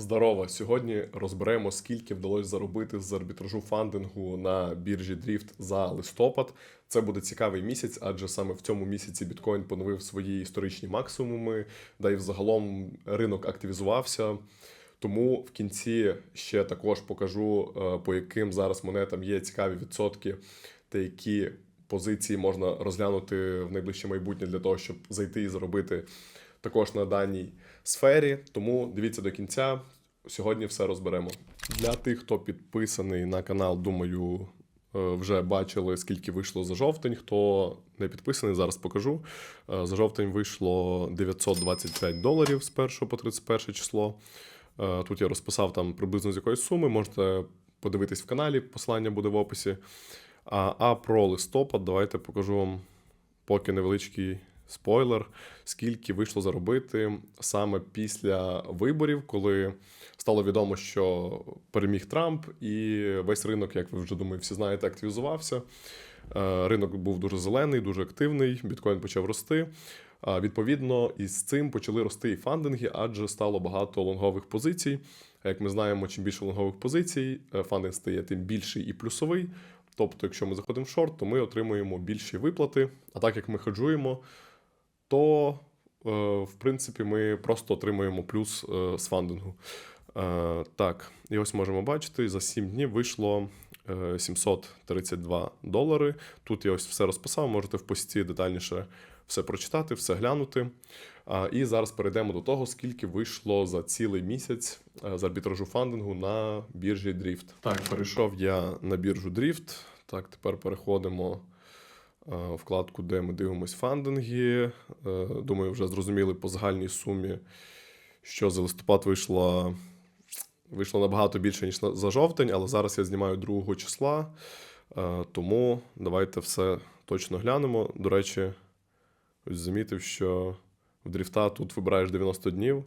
Здорово! Сьогодні розберемо, скільки вдалося заробити з арбітражу фандингу на біржі Drift за листопад. Це буде цікавий місяць, адже саме в цьому місяці біткоін поновив свої історичні максимуми, да й взагалом ринок активізувався. Тому в кінці ще також покажу, е, по яким зараз монетам є цікаві відсотки та які позиції можна розглянути в найближче майбутнє для того, щоб зайти і заробити також на даній сфері. Тому дивіться до кінця. Сьогодні все розберемо. Для тих, хто підписаний на канал, думаю, е, вже бачили, скільки вийшло за жовтень. Хто не підписаний, зараз покажу. Е, За жовтень вийшло 925 доларів з 1 по 31 число. Е, Тут я розписав там приблизно з якої суми. Можете подивитись в каналі, посилання буде в описі. А, а про листопад, давайте покажу вам поки невеличкий спойлер, скільки вийшло заробити саме після виборів, коли стало відомо, що переміг Трамп, і весь ринок, як ви вже думаю, всі знаєте, активізувався. Е, Ринок був дуже зелений, дуже активний, біткоін почав рости. Відповідно, із цим почали рости і фандинги, адже стало багато лонгових позицій. А Як ми знаємо, чим більше лонгових позицій, е, фандинг стає тим більший і плюсовий. Тобто, якщо ми заходимо в шорт, то ми отримуємо більші виплати. А так як ми хеджуємо, то е, в принципі ми просто отримуємо плюс е, з фандингу. Е, Так, і ось можемо бачити, за 7 днів вийшло е, 732 долари. Тут я ось все розписав, можете в пості детальніше все прочитати, все глянути. І зараз перейдемо до того, скільки вийшло за цілий місяць з арбітражу фандингу на біржі Drift. Так, перейшов я на біржу Drift. Так, тепер переходимо вкладку, де ми дивимося фандинги. Е, Думаю, вже зрозуміли по загальній сумі, що за листопад вийшло, вийшло набагато більше, ніж за жовтень, але зараз я знімаю 2 числа. Е, Тому давайте все точно глянемо. До речі, ось замітив, що в дріфта тут вибираєш 90 днів,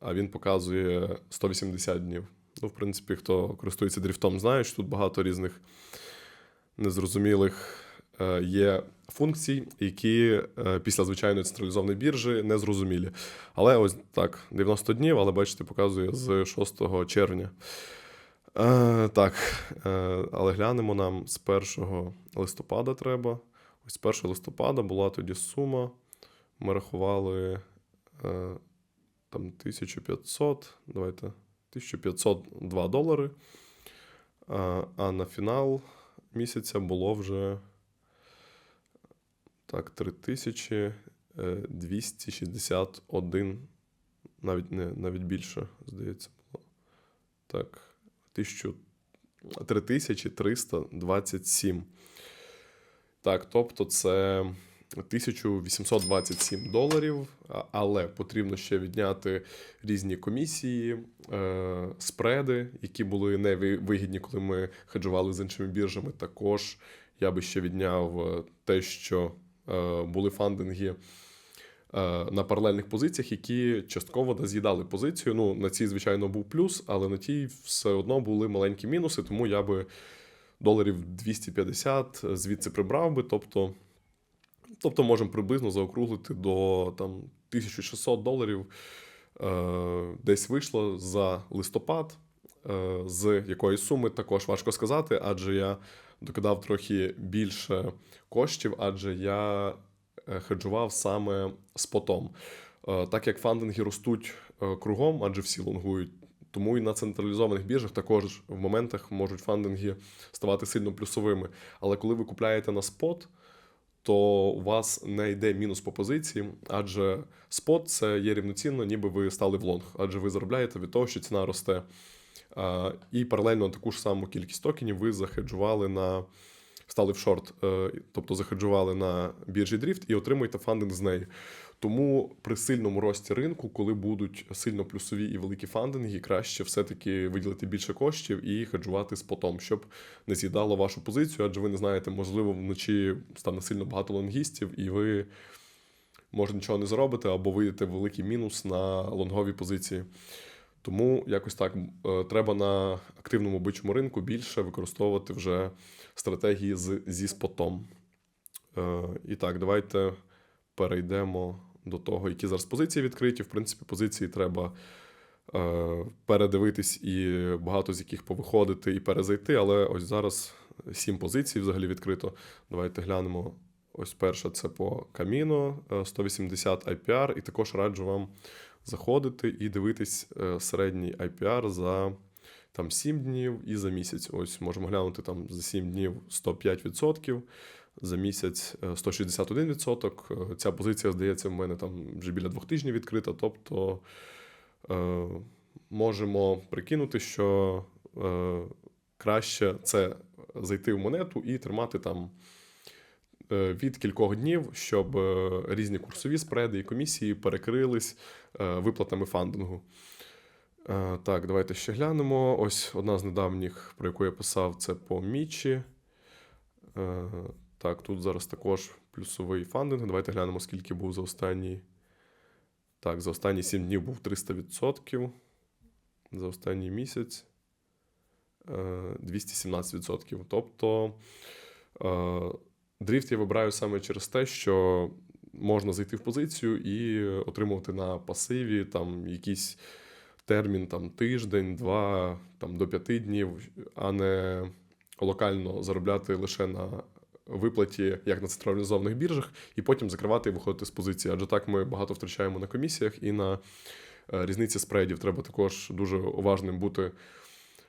а він показує 180 днів. Ну, в принципі, хто користується дріфтом, знає, що тут багато різних незрозумілих е, є функцій, які е, після звичайної централізованої біржі не зрозумілі. Але ось так, 90 днів, але бачите, показує з 6 червня. Е, так, е, але глянемо нам з 1 листопада треба. Ось з 1 листопада була тоді сума. Ми рахували е, там 1500, давайте 1502 долари. А на фінал місяця було вже так, 3261, навіть не навіть більше, здається, було. Так, 1000, 3327. Так, тобто це 1827 доларів, але потрібно ще відняти різні комісії, е, спреди, які були невигідні, коли ми хеджували з іншими біржами. Також я би ще відняв е, те, що е, були фандинги е, на паралельних позиціях, які частково да, з'їдали позицію. Ну, на цій, звичайно, був плюс, але на тій все одно були маленькі мінуси, тому я би доларів 250 звідси прибрав би. Тобто, тобто можемо приблизно заокруглити до там, 1600 доларів. Е, десь вийшло за листопад. Е, з якої суми також важко сказати, адже я докидав трохи більше коштів, адже я е, хеджував саме спотом. Е, Так як фандинги ростуть е, кругом, адже всі лонгують, тому і на централізованих біржах також в моментах можуть фандинги ставати сильно плюсовими. Але коли ви купляєте на спот, то у вас не йде мінус по позиції, адже спот це є рівноцінно, ніби ви стали в лонг, адже ви заробляєте від того, що ціна росте. І паралельно таку ж саму кількість токенів ви захеджували на стали в шорт, е, тобто захеджували на біржі Drift і отримуєте фандинг з неї. Тому при сильному рості ринку, коли будуть сильно плюсові і великі фандинги, краще все-таки виділити більше коштів і хеджувати спотом, щоб не з'їдало вашу позицію, адже ви не знаєте, можливо, вночі стане сильно багато лонгістів, і ви може нічого не заробите, або вийдете в великий мінус на лонгові позиції. Тому якось так е, треба на активному бичому ринку більше використовувати вже стратегії з, зі спотом. Е, І так, давайте перейдемо до того, які зараз позиції відкриті. В принципі, позиції треба е, передивитись і багато з яких повиходити і перезайти. Але ось зараз сім позицій взагалі відкрито. Давайте глянемо. Ось перша це по е, 180 IPR, і також раджу вам заходити і дивитись е, середній IPR за там 7 днів і за місяць. Ось можемо глянути там за 7 днів 105%, за місяць е, 161%. Е, Ця позиція, здається, в мене там вже біля двох тижнів відкрита. Тобто е, можемо прикинути, що е, краще це зайти в монету і тримати там е, від кількох днів, щоб е, різні курсові спреди і комісії перекрились е, виплатами фандингу. Е, Так, давайте ще глянемо. Ось одна з недавніх, про яку я писав, це по Мічі. Е, Так, тут зараз також плюсовий фандинг. Давайте глянемо, скільки був за останній. Так, за останні 7 днів був 300%. За останній місяць е, 217%. Тобто е, дріфт я вибираю саме через те, що можна зайти в позицію і отримувати на пасиві там якийсь термін там тиждень, два, там до п'яти днів, а не локально заробляти лише на виплаті, як на централізованих біржах, і потім закривати і виходити з позиції. Адже так ми багато втрачаємо на комісіях і на е, різниці спредів. Треба також дуже уважним бути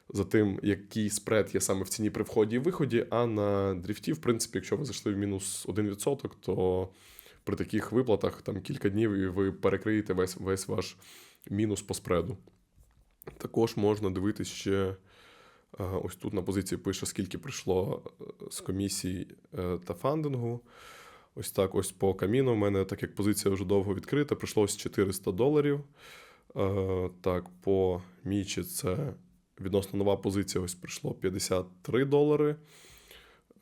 за тим, який спред є саме в ціні при вході і виході. А на дріфті, в принципі, якщо ви зайшли в мінус 1%, то при таких виплатах там кілька днів і ви перекриєте весь, весь ваш мінус по спреду. Також можна дивитись ще. е, Ось тут на позиції пише, скільки прийшло е, з комісій е, та фандингу. Ось так, ось по каміну. У мене, так як позиція вже довго відкрита, прийшло ось 400 доларів. Так, по Мічі це відносно нова позиція, ось прийшло 53 долари.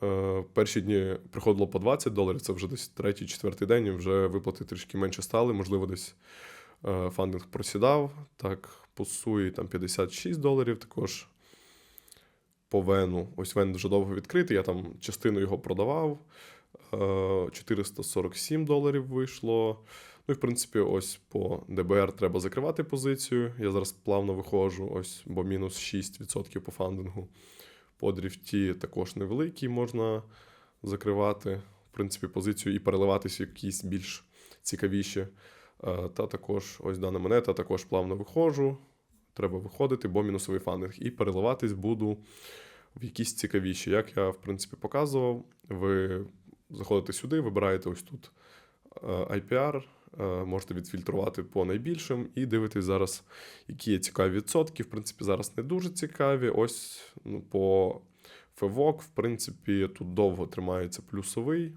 Е, Перші дні приходило по 20 доларів, це вже десь третій, четвертий день, і вже виплати трішки менше стали. Можливо, десь е, фандинг просідав. Так, по суї там 56 доларів також. По вену. Ось вен дуже довго відкритий. Я там частину його продавав. Е, 447 доларів вийшло. Ну в принципі, ось по ДБР треба закривати позицію. Я зараз плавно виходжу, ось, бо мінус 6% по фандингу. По дріфті також невеликий можна закривати, в принципі, позицію і переливатись в якісь більш цікавіші. Е, Та також ось дана монета, також плавно виходжу. Треба виходити, бо мінусовий фандинг. І переливатись буду в якісь цікавіші. Як я, в принципі, показував, ви заходите сюди, вибираєте ось тут е, IPR, можете відфільтрувати по найбільшим і дивитесь зараз, які є цікаві відсотки. В принципі, зараз не дуже цікаві. Ось ну, по FEVOC, в принципі, тут довго тримається плюсовий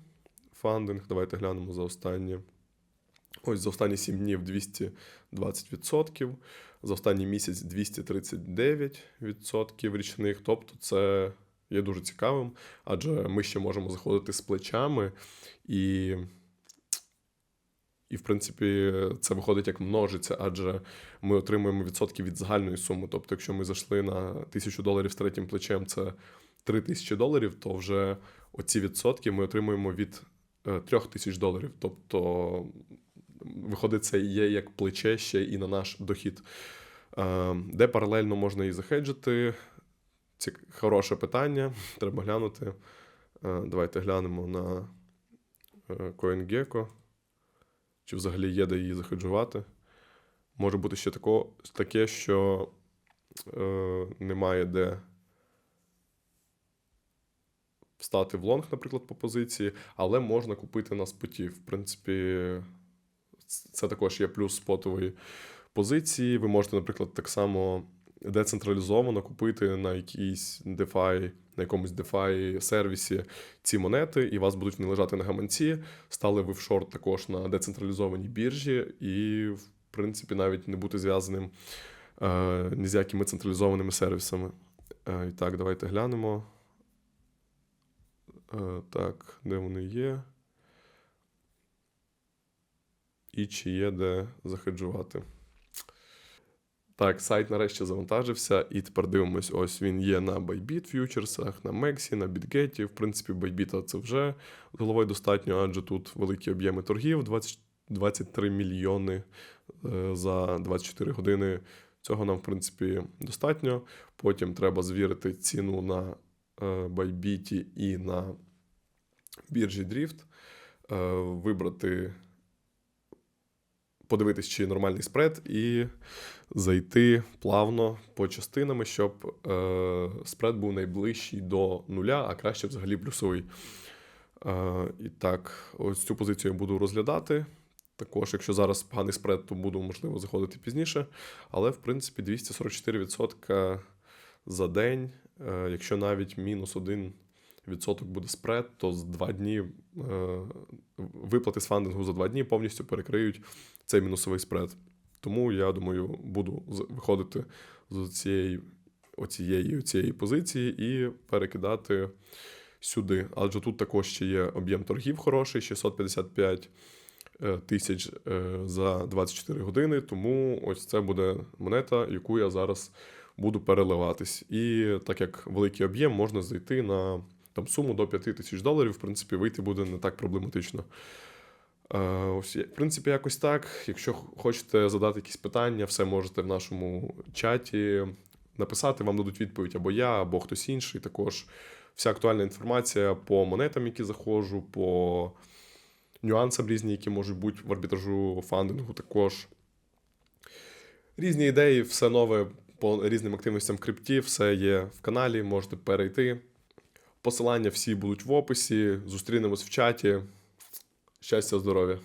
фандинг. Давайте глянемо за останні. Ось за останні 7 днів 220%, за останній місяць 239% річних. Тобто це є дуже цікавим, адже ми ще можемо заходити з плечами, і, і в принципі, це виходить як множиться, адже ми отримуємо відсотки від загальної суми. Тобто, якщо ми зайшли на 1000 доларів з третім плечем, це 3000 доларів, то вже оці відсотки ми отримуємо від 3000 доларів. Тобто виходить, це є як плече ще і на наш дохід. Е, Де паралельно можна і захеджити? Це хороше питання. Треба глянути. Е, Давайте глянемо на е, CoinGecko. Чи взагалі є де її захеджувати. Може бути ще тако, таке, що е, немає де встати в лонг, наприклад, по позиції, але можна купити на споті. В принципі, це також є плюс спотової позиції. Ви можете, наприклад, так само децентралізовано купити на якійсь DeFi, на якомусь DeFi сервісі ці монети, і вас будуть вони лежати на гаманці. Стали ви в шорт також на децентралізованій біржі, і, в принципі, навіть не бути зв'язаним е, ні з якими централізованими сервісами. Е, і так, давайте глянемо. Е, так, де вони є? І чи є де захеджувати. Так, сайт нарешті завантажився, і тепер дивимось, ось він є на Bybit фьючерсах, на Мексі, на BitGet. В принципі, Bybit це вже головою достатньо, адже тут великі об'єми торгів, 20, 23 мільйони е, за 24 години Цього нам, в принципі, достатньо. Потім треба звірити ціну на е, Bybit і на біржі Drift, е, вибрати, подивитись, чи нормальний спред, і зайти плавно по частинами, щоб е, спред був найближчий до нуля, а краще взагалі плюсовий. Е, і так, ось цю позицію я буду розглядати. Також, якщо зараз поганий спред, то буду, можливо, заходити пізніше. Але, в принципі, 244% за день. Е, Якщо навіть мінус 1% буде спред, то з 2 дні е, виплати з фандингу за 2 дні повністю перекриють цей мінусовий спред. Тому я думаю, буду виходити з цієї, оцієї, оцієї позиції і перекидати сюди. Адже тут також ще є об'єм торгів хороший, 655 е, тисяч е, за 24 години. Тому ось це буде монета, яку я зараз буду переливатись. І так як великий об'єм, можна зайти на там, суму до 5 тисяч доларів. В принципі, вийти буде не так проблематично. Е, в принципі, якось так. Якщо хочете задати якісь питання, все можете в нашому чаті написати, вам дадуть відповідь або я, або хтось інший. Також вся актуальна інформація по монетам, які заходжу, по нюансам різні, які можуть бути в арбітражу фандингу, також різні ідеї, все нове по різним активностям в крипті, все є в каналі, можете перейти. Посилання всі будуть в описі. Зустрінемось в чаті. Щастя, здоров'я!